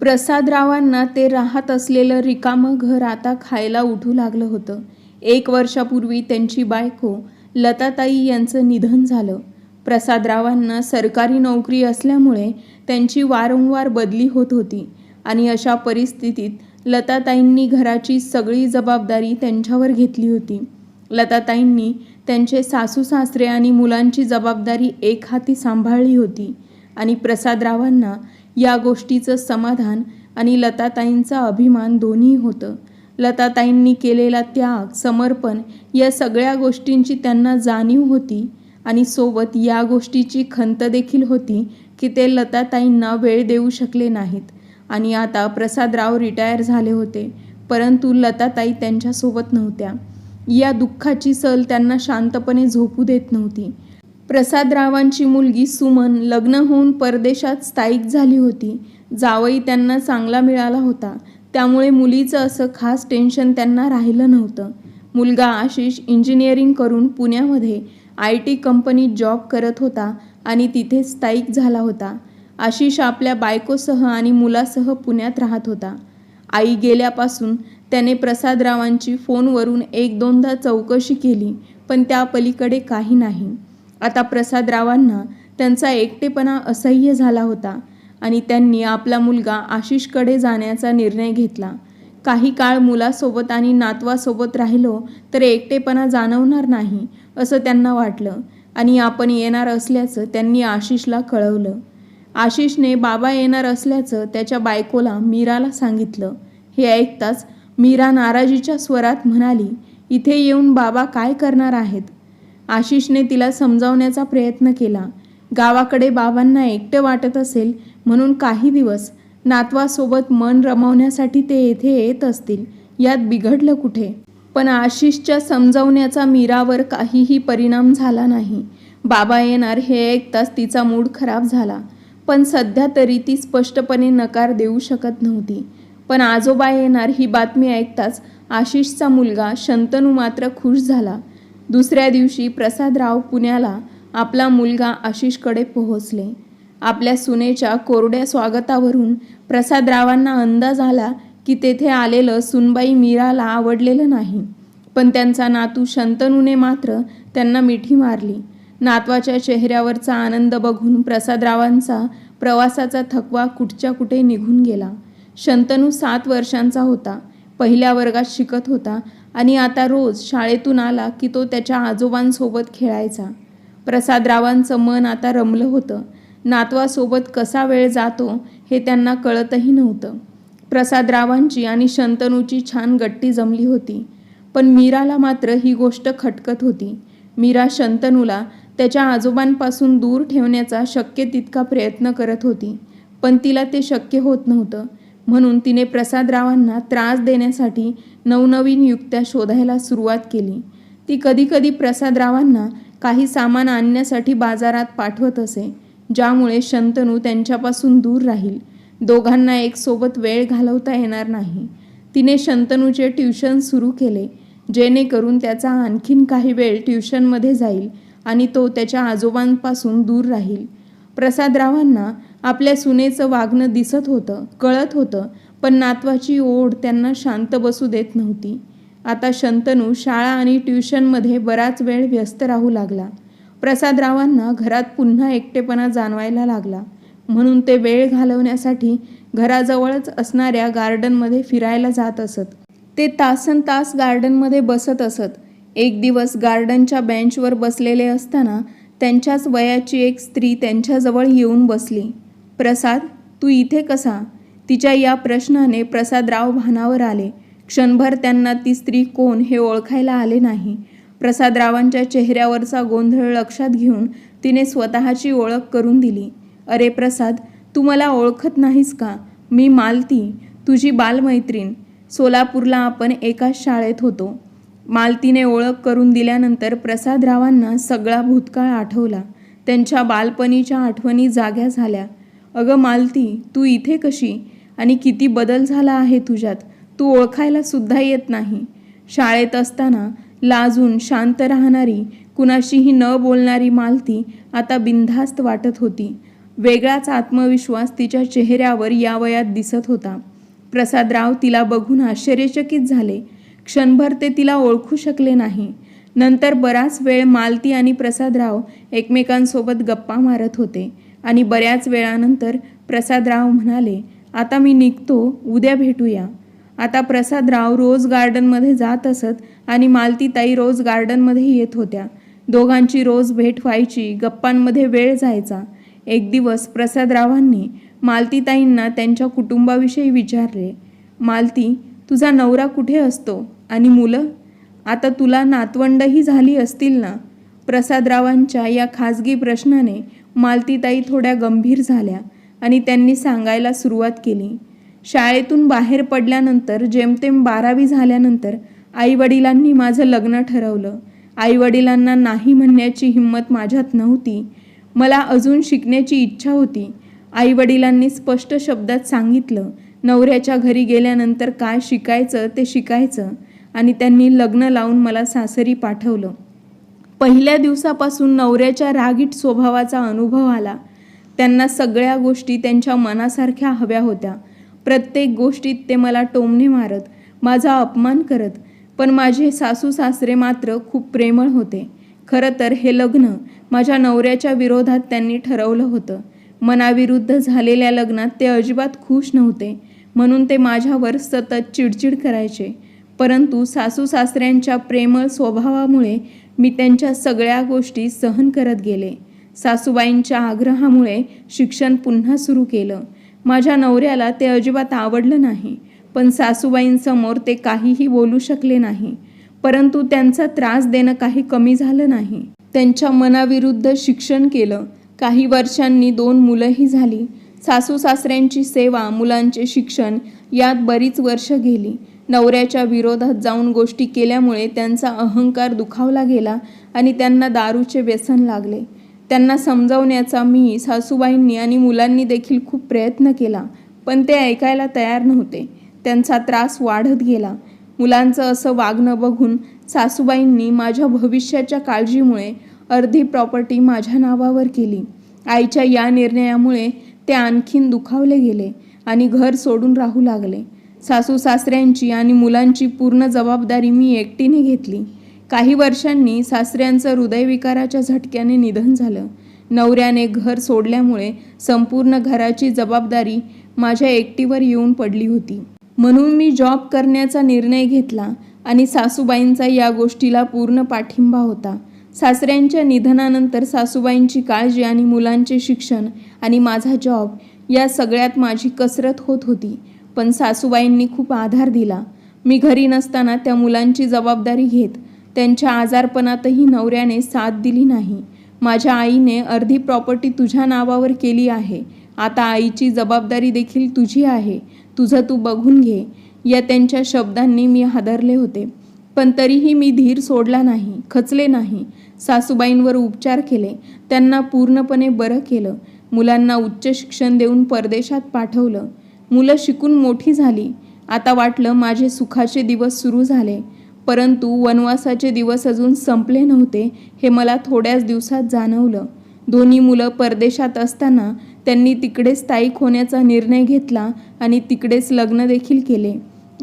प्रसादरावांना ते राहत असलेलं रिकामं घर आता खायला उठू लागलं होतं. एक वर्षापूर्वी त्यांची बायको लताताई यांचं निधन झालं. प्रसादरावांना सरकारी नोकरी असल्यामुळे त्यांची वारंवार बदली होत होती आणि अशा परिस्थितीत लताताईंनी घराची सगळी जबाबदारी त्यांच्यावर घेतली होती. लताताईंनी त्यांचे सासू सासरे आणि मुलांची जबाबदारी एक हाती सांभाळली होती आणि प्रसादरावांना या गोष्टीचं समाधान आणि लताताईंचा अभिमान दोन्ही होतं. लताताईंनी केलेला त्याग समर्पण या सगळ्या गोष्टींची त्यांना जाणीव होती आणि सोबत या गोष्टीची खंत देखील होती की ते लताताईंना वेळ देऊ शकले नाहीत. आणि आता प्रसादराव रिटायर झाले होते परंतु लताताई त्यांच्यासोबत नव्हत्या. या दुःखाची सल त्यांना शांतपणे झोपू देत नव्हती. प्रसादरावांची मुलगी सुमन लग्न होऊन परदेशात स्थायिक झाली होती. जावई त्यांना चांगला मिळाला होता. त्यामुळे मुलीचं असं खास टेन्शन त्यांना राहिलं नव्हतं. मुलगा आशिष इंजिनिअरिंग करून पुण्यामध्ये आय टी कंपनीत जॉब करत होता आणि तिथे स्थायिक झाला होता. आशिष आपल्या बायकोसह आणि मुलासह पुण्यात राहत होता. आई गेल्यापासून त्याने प्रसादरावांची फोनवरून एक दोनदा चौकशी केली पण त्या पलीकडे काही नाही. आता प्रसादरावांना त्यांचा एकटेपणा असह्य झाला होता आणि त्यांनी आपला मुलगा आशिषकडे जाण्याचा निर्णय घेतला. काही काळ मुलासोबत आणि नातवासोबत राहिलो तर एकटेपणा जाणवणार नाही असं त्यांना वाटलं आणि आपण येणार असल्याचं त्यांनी आशिषला कळवलं. आशिषने बाबा येणार असल्याचं त्याच्या बायकोला मीराला सांगितलं. हे ऐकताच मीरा नाराजीच्या स्वरात म्हणाली इथे येऊन बाबा काय करणार आहेत? आशिषने तिला समजावण्याचा प्रयत्न केला. गावाकडे बाबांना एकटं वाटत असेल म्हणून काही दिवस नातवासोबत मन रमवण्यासाठी ते येथे येत असतील. यात बिघडलं कुठे? पण आशिषच्या समजावण्याचा मीरावर काहीही परिणाम झाला नाही. बाबा येणार हे ऐकताच तिचा मूड खराब झाला. पण सध्या तरी ती स्पष्टपणे नकार देऊ शकत नव्हती. पण आजोबा येणार ही बातमी ऐकताच आशिषचा मुलगा शंतनू मात्र खुश झाला. दुसऱ्या दिवशी प्रसादराव पुण्याला आपला मुलगा आशिषकडे पोहोचले. आपल्या सुनेच्या कोरड्या स्वागतावरून प्रसादरावांना अंदाज आला की तेथे आलेलं सुनबाई मीराला आवडलेलं नाही. पण त्यांचा नातू शंतनूने मात्र त्यांना मिठी मारली. नातवाच्या चेहऱ्यावरचा आनंद बघून प्रसादरावांचा प्रवासाचा थकवा कुठच्या कुठे निघून गेला. शंतनू सात वर्षांचा होता. पहिल्या वर्गात शिकत होता. आणि आता रोज शाळेतून आला की तो त्याच्या आजोबांसोबत खेळायचा. प्रसादरावांचं मन आता रमलं होतं. नातवासोबत कसा वेळ जातो हे त्यांना कळतही नव्हतं. प्रसादरावांची आणि शंतनूची छान गट्टी जमली होती. पण मीराला मात्र ही गोष्ट खटकत होती. मीरा शंतनूला त्याच्या आजोबांपासून दूर ठेवण्याचा शक्य तितका प्रयत्न करत होती. पण तिला ते शक्य होत नव्हतं. म्हणून तिने प्रसादरावांना त्रास देण्यासाठी नवनवीन युक्त्या शोधायला सुरुवात केली. ती कधीकधी प्रसादरावांना काही सामान आणण्यासाठी बाजारात पाठवत असे ज्यामुळे शंतनू त्यांच्यापासून दूर राहील. दोघांना एक सोबत वेळ घालवता येणार नाही. तिने शंतनूचे ट्युशन सुरू केले जेणेकरून त्याचा आणखीन काही वेळ ट्युशनमध्ये जाईल आणि तो त्याच्या आजोबांपासून दूर राहील. प्रसादरावांना आपल्या सुनेचं वागणं दिसत होतं कळत होतं पण नातवाची ओढ त्यांना शांत बसू देत नव्हती. आता शंतनू शाळा आणि ट्युशनमध्ये बराच वेळ व्यस्त राहू लागला. प्रसादरावांना घरात पुन्हा एकटेपणा जाणवायला लागला. म्हणून ते वेळ घालवण्यासाठी घराजवळच असणाऱ्या गार्डनमध्ये फिरायला जात असत. ते तासन तास गार्डनमध्ये बसत असत. एक दिवस गार्डनच्या बेंचवर बसलेले असताना त्यांच्याच वयाची एक स्त्री त्यांच्याजवळ येऊन बसली. प्रसाद तू इथे कसा? तिच्या या प्रश्नाने प्रसादराव भानावर आले. क्षणभर त्यांना ती स्त्री कोण हे ओळखायला आले नाही. प्रसादरावांच्या चेहऱ्यावरचा गोंधळ लक्षात घेऊन तिने स्वतःची ओळख करून दिली. अरे प्रसाद तू मला ओळखत नाहीस का? मी मालती तुझी बालमैत्रीण. सोलापूरला आपण एकाच शाळेत होतो. मालतीने ओळख करून दिल्यानंतर प्रसादरावांना सगळा भूतकाळ आठवला. त्यांच्या बालपणीच्या आठवणी जाग्या झाल्या. अगं मालती तू इथे कशी? आणि किती बदल झाला आहे तुझ्यात? तू ओळखायला सुद्धा येत नाही. शाळेत असताना लाजून शांत राहणारी कुणाशीही न बोलणारी मालती आता बिनधास्त वाटत होती. वेगळाच आत्मविश्वास तिच्या चेहऱ्यावर या वयात दिसत होता. प्रसादराव तिला बघून आश्चर्यचकित झाले. क्षणभर ते तिला ओळखू शकले नाही. नंतर बराच वेळ मालती आणि प्रसादराव एकमेकांसोबत गप्पा मारत होते. आणि बऱ्याच वेळानंतर प्रसादराव म्हणाले आता मी निघतो उद्या भेटूया. आता प्रसादराव रोज गार्डनमध्ये जात असत आणि मालतीताई रोज गार्डनमध्ये येत होत्या. दोघांची रोज भेट व्हायची गप्पांमध्ये वेळ जायचा. एक दिवस प्रसादरावांनी मालतीताईंना त्यांच्या कुटुंबाविषयी विचारले मालती तुझा नवरा कुठे असतो? आणि मुलं? आता तुला नातवंडही झाली असतील ना? प्रसादरावांच्या या खाजगी प्रश्नाने मालतीताई थोड्या गंभीर झाल्या आणि त्यांनी सांगायला सुरुवात केली. शाळेतून बाहेर पडल्यानंतर जेमतेम बारावी झाल्यानंतर आईवडिलांनी माझं लग्न ठरवलं. आईवडिलांना नाही म्हणण्याची हिंमत माझ्यात नव्हती. मला अजून शिकण्याची इच्छा होती. आईवडिलांनी स्पष्ट शब्दात सांगितलं नवऱ्याच्या घरी गेल्यानंतर काय शिकायचं ते शिकायचं. आणि त्यांनी लग्न लावून मला सासरी पाठवलं. पहिल्या दिवसापासून नवऱ्याच्या रागीट स्वभावाचा अनुभव आला. त्यांना सगळ्या गोष्टी त्यांच्या मनासारख्या हव्या होत्या. प्रत्येक गोष्टीत ते मला टोमणे मारत माझा अपमान करत पण माझे सासू सासरे मात्र खूप प्रेमळ होते. खरं तर हे लग्न माझ्या नवऱ्याच्या विरोधात त्यांनी ठरवलं होतं. मनाविरुद्ध झालेल्या लग्नात ते अजिबात खुश नव्हते. म्हणून ते माझ्यावर सतत चिडचिड करायचे. परंतु सासू सासऱ्यांच्या प्रेमळ स्वभावामुळे मी त्यांच्या सगळ्या गोष्टी सहन करत गेले. सासूबाईंच्या आग्रहामुळे शिक्षण पुन्हा सुरू केलं. माझ्या नवऱ्याला ते अजिबात आवडलं नाही पण सासूबाईंसमोर ते काहीही बोलू शकले नाही परंतु त्यांचा त्रास देणं काही कमी झालं नाही. त्यांच्या मनाविरुद्ध शिक्षण केलं. काही वर्षांनी दोन मुलंही झाली. सासू सासऱ्यांची सेवा मुलांचे शिक्षण यात बरीच वर्ष गेली. नवऱ्याच्या विरोधात जाऊन गोष्टी केल्यामुळे त्यांचा अहंकार दुखावला गेला आणि त्यांना दारूचे व्यसन लागले. त्यांना समजावण्याचा मी सासूबाईंनी आणि मुलांनी देखील खूप प्रयत्न केला पण ते ऐकायला तयार नव्हते. त्यांचा त्रास वाढत गेला. मुलांचं असं वागणं बघून सासूबाईंनी माझ्या भविष्याच्या काळजीमुळे अर्धी प्रॉपर्टी माझ्या नावावर केली. आईच्या या निर्णयामुळे ते आणखीन दुखावले गेले आणि घर सोडून राहू लागले. सासू सासऱ्यांची आणि मुलांची पूर्ण जबाबदारी मी एकटीने घेतली. काही वर्षांनी सासऱ्यांचं हृदयविकाराच्या झटक्याने निधन झालं. नवऱ्याने घर सोडल्यामुळे संपूर्ण घराची जबाबदारी माझ्या एकटीवर येऊन पडली होती. म्हणून मी जॉब करण्याचा निर्णय घेतला आणि सासूबाईंचा या गोष्टीला पूर्ण पाठिंबा होता. सासऱ्यांच्या निधनानंतर सासूबाईंची काळजी आणि मुलांचे शिक्षण आणि माझा जॉब या सगळ्यात माझी कसरत होत होती. पण सासूबाईंनी खूप आधार दिला. मी घरी नसताना त्या मुलांची जबाबदारी घेत त्यांच्या आजारपणातही नवऱ्याने साथ दिली नाही. माझ्या आईने अर्धी प्रॉपर्टी तुझ्या नावावर केली आहे. आता आईची जबाबदारी देखील तुझी आहे. तुझं तू बघून घे. या त्यांच्या शब्दांनी मी हादरले होते. पण तरीही मी धीर सोडला नाही खचले नाही. सासूबाईंवर उपचार केले. त्यांना पूर्णपणे बरं केलं. मुलांना उच्च शिक्षण देऊन परदेशात पाठवलं. मुलं शिकून मोठी झाली. आता वाटलं माझे सुखाचे दिवस सुरू झाले. परंतु वनवासाचे दिवस अजून संपले नव्हते हे मला थोड्याच दिवसात जाणवलं. दोन्ही मुलं परदेशात असताना त्यांनी तिकडे स्थायिक होण्याचा निर्णय घेतला आणि तिकडेच लग्न देखील केले.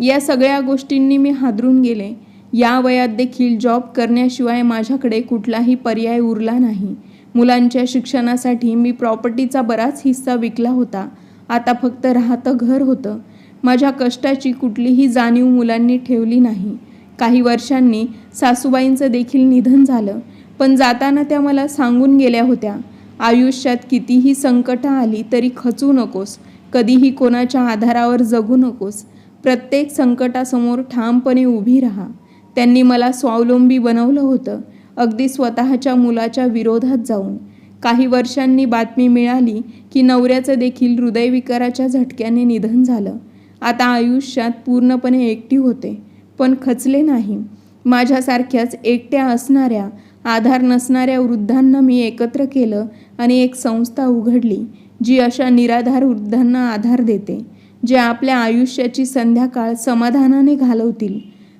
या सगळ्या गोष्टींनी मी हादरून गेले. या वयात देखील जॉब करण्याशिवाय माझ्याकडे कुठलाही पर्याय उरला नाही. मुलांच्या शिक्षणासाठी मी प्रॉपर्टीचा बराच हिस्सा विकला होता. आता फक्त राहतं घर होतं. माझ्या कष्टाची कुठलीही जाणीव मुलांनी ठेवली नाही. काही वर्षांनी सासूबाईंचं देखील निधन झालं. पण जाताना त्या मला सांगून गेल्या होत्या आयुष्यात कितीही संकटं आली तरी खचू नकोस. कधीही कोणाच्या आधारावर जगू नकोस. प्रत्येक संकटासमोर ठामपणे उभी राहा. त्यांनी मला स्वावलंबी बनवलं होतं अगदी स्वतःच्या मुलाच्या विरोधात जाऊन. काही वर्षांनी बातमी मिळाली की नवऱ्याचं देखील हृदयविकाराच्या झटक्याने निधन झालं. आता आयुष्यात पूर्णपणे एकटी होते पण खचले नाही. माझ्यासारख्याच एकट्या असणाऱ्या आधार नसणाऱ्या वृद्धांना मी एकत्र केलं आणि एक संस्था उघडली जी अशा निराधार वृद्धांना आधार देते जे आपल्या आयुष्याची संध्याकाळ समाधानाने घालवतील.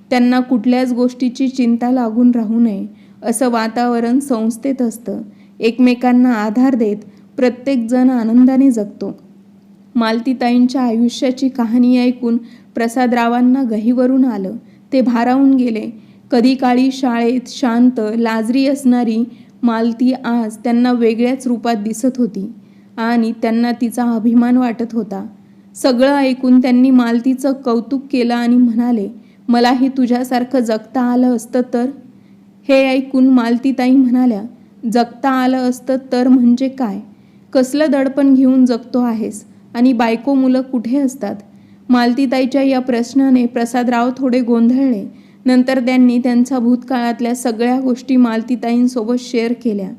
त्यांना कुठल्याच गोष्टीची चिंता लागून राहू नये असं वातावरण संस्थेत असतं. एकमेकांना आधार देत प्रत्येकजण आनंदाने जगतो. मालतीताईंच्या आयुष्याची कहाणी ऐकून प्रसादरावांना गहीवरून आलं. ते भारावून गेले. कधी काळी शाळेत शांत लाजरी असणारी मालती आज त्यांना वेगळ्याच रूपात दिसत होती आणि त्यांना तिचा अभिमान वाटत होता. सगळं ऐकून त्यांनी मालतीचं कौतुक केलं आणि म्हणाले मलाही तुझ्यासारखं जगता आलं असतं तर? हे ऐकून मालतीताई म्हणाल्या जगता आलं असतं तर म्हणजे काय? कसलं दडपण घेऊन जगतो आहेस? आणि बायको मुलं कुठे असतात? मालतीताईच्या या प्रश्नाने प्रसादराव थोडे गोंधळले. नंतर त्यांनी त्यांचा भूतकाळातल्या सगळ्या गोष्टी मालतीताईंसोबत शेअर केल्या.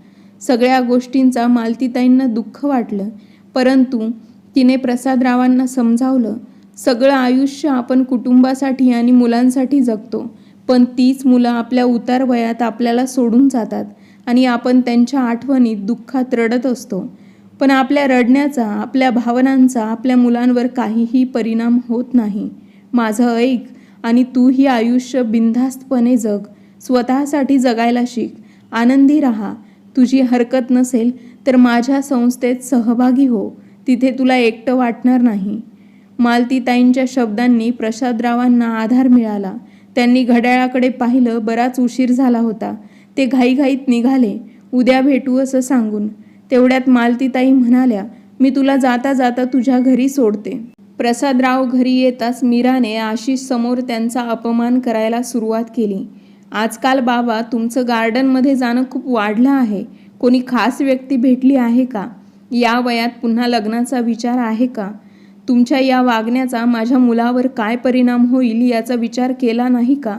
सगळ्या गोष्टींचा मालतीताईंना दुःख वाटलं. परंतु तिने प्रसादरावांना समजावलं सगळं आयुष्य आपण कुटुंबासाठी आणि मुलांसाठी जगतो. पण तीच मुलं आपल्या उतार वयात आपल्याला सोडून जातात आणि आपण त्यांच्या आठवणीत दुःखात रडत असतो. पण आपल्या रडण्याचा आपल्या भावनांचा आपल्या मुलांवर काहीही परिणाम होत नाही. माझं ऐक आणि तू ही आयुष्य बिनधास्तपणे जग. स्वतःसाठी जगायला शिक. आनंदी राहा. तुझी हरकत नसेल तर माझ्या संस्थेत सहभागी हो. तिथे तुला एकटं वाटणार नाही. मालतीताईंच्या शब्दांनी प्रसादरावांना आधार मिळाला. त्यांनी घड्याळाकडे पाहिलं बराच उशीर झाला होता. ते घाईघाईत निघाले. उद्या भेटू असं सांगून. तेवढ्यात मालतीताई म्हणाल्या मी तुला जाता जाता तुझ्या घरी सोडते. प्रसादराव घरी येताच मीराने आशिष समोर त्यांचा अपमान करायला सुरुवात केली. आजकाल बाबा तुमचं गार्डनमध्ये जाणं खूप वाढलं आहे. कोणी खास व्यक्ती भेटली आहे का? या वयात पुन्हा लग्नाचा विचार आहे का? तुमच्या या वागण्याचा माझ्या मुलावर काय परिणाम होईल याचा विचार केला नाही का?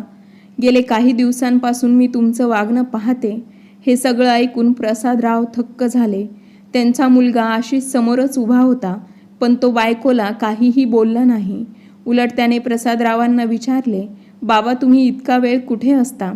गेले काही दिवसांपासून मी तुमचं वागणं पाहते. हे सगळं ऐकून प्रसादराव थक्क झाले. त्यांचा मुलगा आशिष समोरच उभा होता पण तो बायकोला काहीही बोलला नाही. उलट त्याने प्रसादरावांना विचारले बाबा तुम्ही इतका वेळ कुठे असता?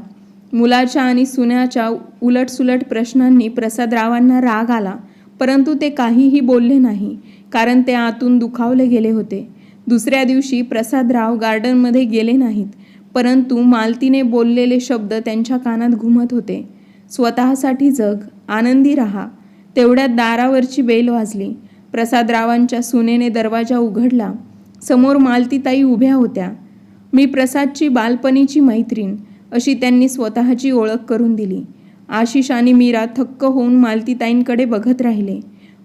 मुलाच्या आणि सुन्याच्या उलटसुलट प्रश्नांनी प्रसादरावांना राग आला परंतु ते काहीही बोलले नाही कारण ते आतून दुखावले गेले होते. दुसऱ्या दिवशी प्रसादराव गार्डनमध्ये गेले नाहीत परंतु मालतीने बोललेले शब्द त्यांच्या कानात घुमत होते. स्वतःसाठी जग आनंदी राहा. तेवढ्यात दारावरची बेल वाजली. प्रसादरावांच्या सुनेने दरवाजा उघडला. समोर मालतीताई उभ्या होत्या. मी प्रसादची बालपणीची मैत्रीण अशी त्यांनी स्वतःची ओळख करून दिली. आशिष आणि मीरा थक्क होऊन मालतीताईंकडे बघत राहिले.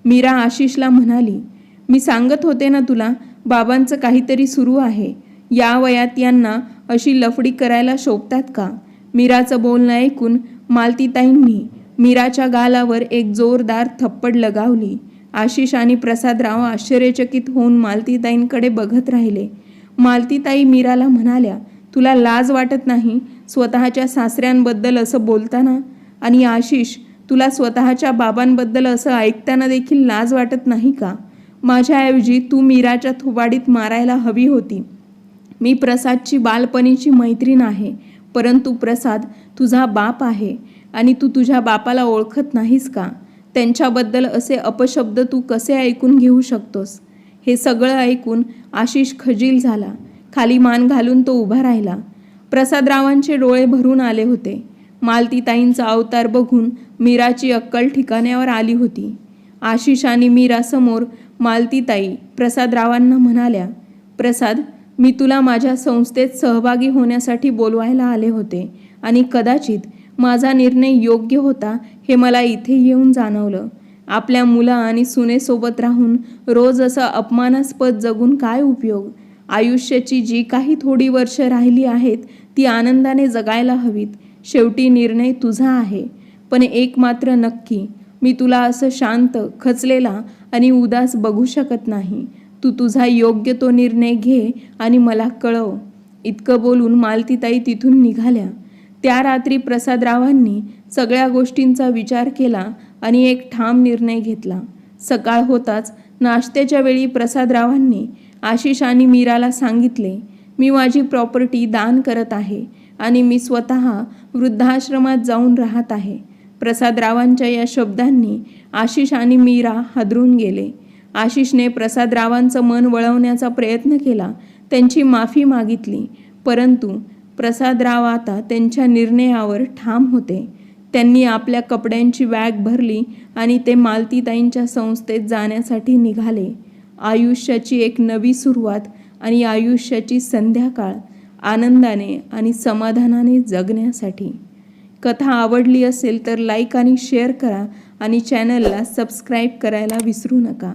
मीरा आशिषला म्हणाली मी सांगत होते ना तुला बाबांचं काहीतरी सुरू आहे. या वयात यांना अशी लफडी करायला शोभतात का? मीराचं बोलणं ऐकून मालतीताईंनी मीराच्या गालावर एक जोरदार थप्पड लगावली. आशिष आणि प्रसादराव आश्चर्यचकित होऊन मालतीताईंकडे बघत राहिले. मालतीताई मीराला म्हणाल्या तुला लाज वाटत नाही? स्वतःच्या सासऱ्यांबद्दल असं बोलताना? आणि आशिष तुला स्वतःच्या बाबांबद्दल असं ऐकताना देखील लाज वाटत नाही का? माझ्याऐवजी तू मीराच्या थोबाडीत मारायला हवी होती. मी प्रसादची बालपणीची मैत्रीण आहे. परंतु प्रसाद तुझा बाप आहे आणि तू तुझ्या बापाला ओळखत नाहीस का? त्यांच्याबद्दल असे अपशब्द तू कसे ऐकून घेऊ शकतोस? हे सगळं ऐकून आशिष खजील झाला. खाली मान घालून तो उभा राहिला. प्रसादरावांचे डोळे भरून आले होते. मालतीताईंचा अवतार बघून मीराची अक्कल ठिकाण्यावर आली होती. आशिष आणि मीरासमोर मालतीताई प्रसादरावांना म्हणाल्या प्रसाद मी तुला माझ्या संस्थेत सहभागी होण्यासाठी बोलवायला आले होते आणि कदाचित माझा निर्णय योग्य होता हे मला इथे येऊन जाणवलं. आपल्या मुला आणि सुनेसोबत राहून रोज असं अपमानास्पद जगून काय उपयोग? आयुष्याची जी काही थोडी वर्ष राहिली आहेत ती आनंदाने जगायला हवीत. शेवटी निर्णय तुझा आहे. पण एक मात्र नक्की मी तुला असं शांत खचलेला आणि उदास बघू शकत नाही. तू तुझा योग्य तो निर्णय घे आणि मला कळव. इतकं बोलून मालतीताई तिथून निघाल्या. त्या रात्री प्रसादरावांनी सगळ्या गोष्टींचा विचार केला आणि एक ठाम निर्णय घेतला. सकाळ होताच नाश्त्याच्या वेळी प्रसादरावांनी आशिष आणि मीराला सांगितले मी माझी प्रॉपर्टी दान करत आहे आणि मी स्वतः वृद्धाश्रमात जाऊन राहत आहे. प्रसादरावांच्या या शब्दांनी आशिष आणि मीरा हादरून गेले. आशिषने प्रसादरावांचं मन वळवण्याचा प्रयत्न केला. त्यांची माफी मागितली. परंतु प्रसादराव आता त्यांच्या निर्णयावर ठाम होते. त्यांनी आपल्या कपड्यांची बॅग भरली आणि ते मालतीताईंच्या संस्थेत जाण्यासाठी निघाले. आयुष्याची एक नवी सुरुवात आणि आयुष्याची संध्याकाळ आनंदाने आणि समाधानाने जगण्यासाठी. कथा आवडली असेल तर लाईक आणि शेअर करा आणि चॅनलला सबस्क्राईब करायला विसरू नका.